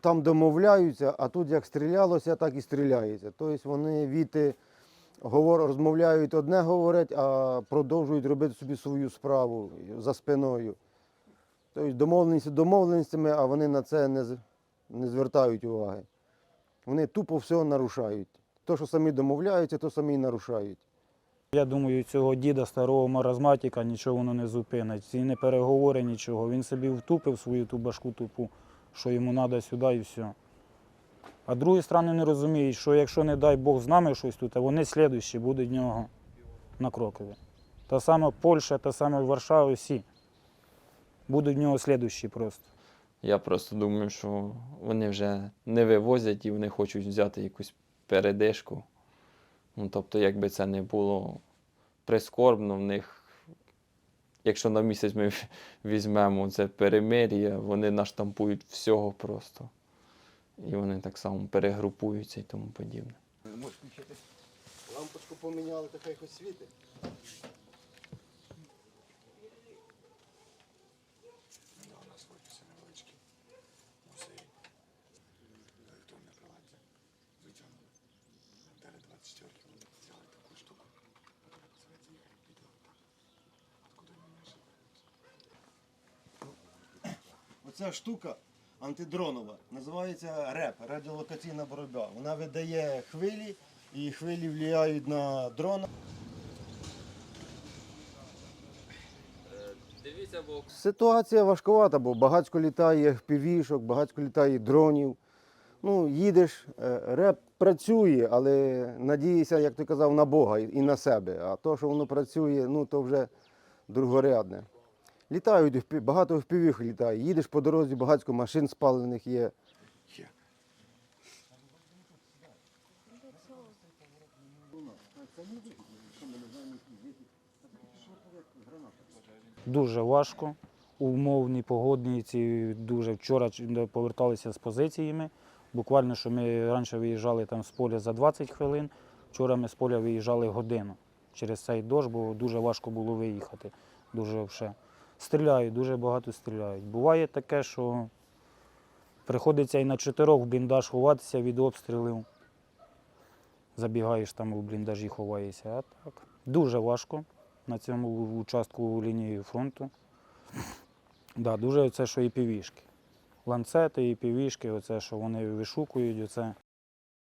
там, домовляються, а тут як стрілялося, так і стріляється. Тобто вони віти говор, розмовляють одне говорять, а продовжують робити собі свою справу за спиною. Тобто домовленості домовленостями, а вони на це не, не звертають уваги. Вони тупо все нарушають. То, що самі домовляються, то самі і нарушають. Я думаю, цього діда старого маразматика нічого воно не зупинить. Ці не переговори нічого. Він собі втупив свою ту башку тупу, що йому треба сюди і все. А другі сторони не розуміють, що якщо не дай Бог з нами щось тут, а вони слідуючі будуть в нього на крокові. Та сама Польща, та сама Варшава, всі. Будуть в нього слідуючі просто. Я просто думаю, що вони вже не вивозять і вони хочуть взяти якусь передишку. Ну, тобто, якби це не було прискорбно, в них, якщо на місяць ми візьмемо це перемир'я, вони наштампують всього просто. І вони так само перегрупуються і тому подібне. Можеш включити. Лампочку поміняли, то хай хоч світить. Оця штука антидронова називається РЕП, радіолокаційна боротьба. Вона видає хвилі, і хвилі впливають на дрон. Дивіться, бо Ситуація важкувата, бо багатько літає півішок, багатько літає дронів. Ну, їдеш, е, реп працює, але надієшся, як ти казав, на Бога і і на себе. А то, що воно працює, ну то вже другорядне. Літають, багато впівіх літає. Їдеш по дорозі, багатько машин спалених є. Дуже важко. Умовні погодні ці дуже вчора поверталися з позиціями. Буквально, що ми раніше виїжджали там з поля за 20 хвилин. Вчора ми з поля виїжджали годину через цей дощ, бо дуже важко було виїхати. Дуже вже. Стріляють, дуже багато стріляють. Буває таке, що приходиться і на чотирьох в бліндаж ховатися від обстрілів. Забігаєш там у бліндажі, ховаєшся. А так дуже важко на цьому участку лінії фронту. Да, дуже це, що і півішки. Ланцети і півішки, оце, що вони вишукують, оце